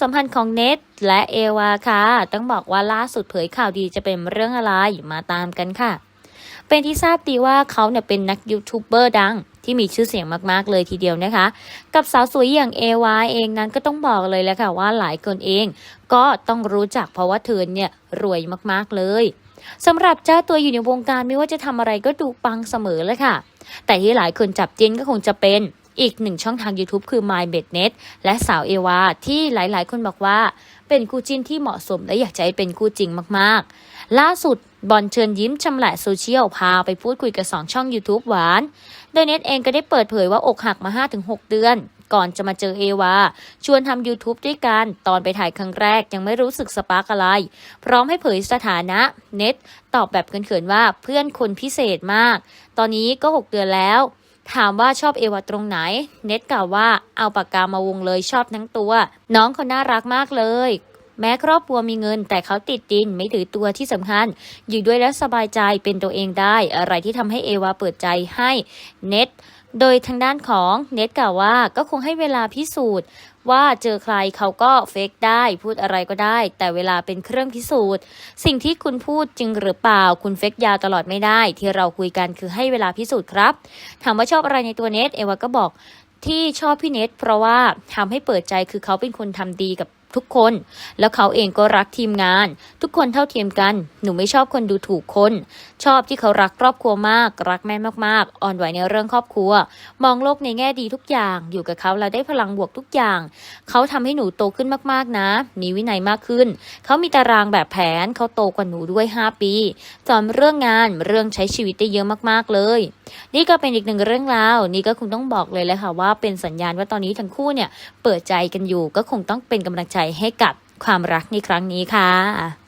สัมพันธ์ของเนทและเอวาค่ะ ต้องบอกว่าล่าสุดเผยข่าวดีจะเป็นเรื่องอะไรมาตามกันค่ะ เป็นที่ทราบดีว่าเขาเนี่ยเป็นนักยูทูบเบอร์ดังที่มีชื่อเสียงมากๆเลยทีเดียวนะคะ กับสาวสวยอย่างเอวาเองนั้นก็ต้องบอกเลยแหละค่ะว่าหลายคนเอง ก็ต้องรู้จักเพราะว่าเธอเนี่ยรวยมากๆเลยสำหรับเจ้าตัวอยู่ในวงการไม่ว่าจะทำอะไรก็ดูปังเสมอเลยค่ะ แต่ที่หลายคนจับจิ้นก็คงจะเป็น อีกหนึ่งช่องทาง YouTube คือ My b e d n e t และสาวเอวาที่หลายๆ คนบอกว่า เป็นคู่จิ้นที่เหมาะสมและอยากจะให้เป็นคู่จริงมากๆ ล่าสุดบอลเชิญยิ้มชำแหละโซเชียลพาไปพูดคุยกับ 2 ช่อง YouTube หวาน โดยเน็ตเองก็ได้เปิดเผยว่าอกหักมา 5-6 เดือน ก่อนจะมาเจอเอวา ชวนทำ YouTube ด้วยกัน ตอนไปถ่ายครั้งแรกยังไม่รู้สึกสปาร์กอะไร พร้อมให้เผยสถานะ เน็ตตอบแบบเขินๆว่าเพื่อนคนพิเศษมาก ตอนนี้ก็ 6 เดือนแล้ว ถามว่าชอบเอวาตรงไหน เน็ตกล่าวว่าเอาปากกามาวงเลยชอบทั้งตัว น้องเขาน่ารักมากเลย แม้ครอบครัวมีเงิน แต่เขาติดดินไม่ถือตัวที่สำคัญ อยู่ด้วยแล้วสบายใจเป็นตัวเองได้ อะไรที่ทำให้เอวาเปิดใจให้เน็ต โดยทางด้านของเน็ตกล่าวว่าก็คงให้เวลาพิสูจน์ ว่าเจอใครเขาก็เฟกได้พูดอะไรก็ได้ แต่เวลาเป็นเครื่องพิสูจน์ สิ่งที่คุณพูดจริงหรือเปล่า คุณเฟกยาวตลอดไม่ได้ ที่เราคุยกันคือให้เวลาพิสูจน์ครับ ถามว่าชอบอะไรในตัวเน็ตเอวาก็บอกที่ชอบพี่เน็ตเพราะว่าทำให้เปิดใจคือเขาเป็นคนทำดีกับ ทุกคน แล้วเขาเองก็รักทีมงาน ทุกคนเท่าเทียมกัน หนูไม่ชอบคนดูถูกคน ชอบที่เขารักครอบครัวมาก รักแม่มากๆ อ่อนไหวในเรื่องครอบครัว มองโลกในแง่ดีทุกอย่าง อยู่กับเขาแล้วได้พลังบวกทุกอย่าง เขาทำให้หนูโตขึ้นมากๆนะ มีวินัยมากขึ้น เขามีตารางแบบแผน เขาโตกว่าหนูด้วย 5 ปีสอนเรื่องงาน เรื่องใช้ชีวิตได้เยอะมากๆเลย นี่ก็เป็นอีกหนึ่งเรื่องราว นี่ก็คงต้องบอกเลยแหละค่ะว่าเป็นสัญญาณว่าตอนนี้ทั้งคู่เนี่ยเปิดใจกันอยู่ ก็คงต้องเป็นกำลังใจใจให้กับความรักในครั้งนี้ค่ะ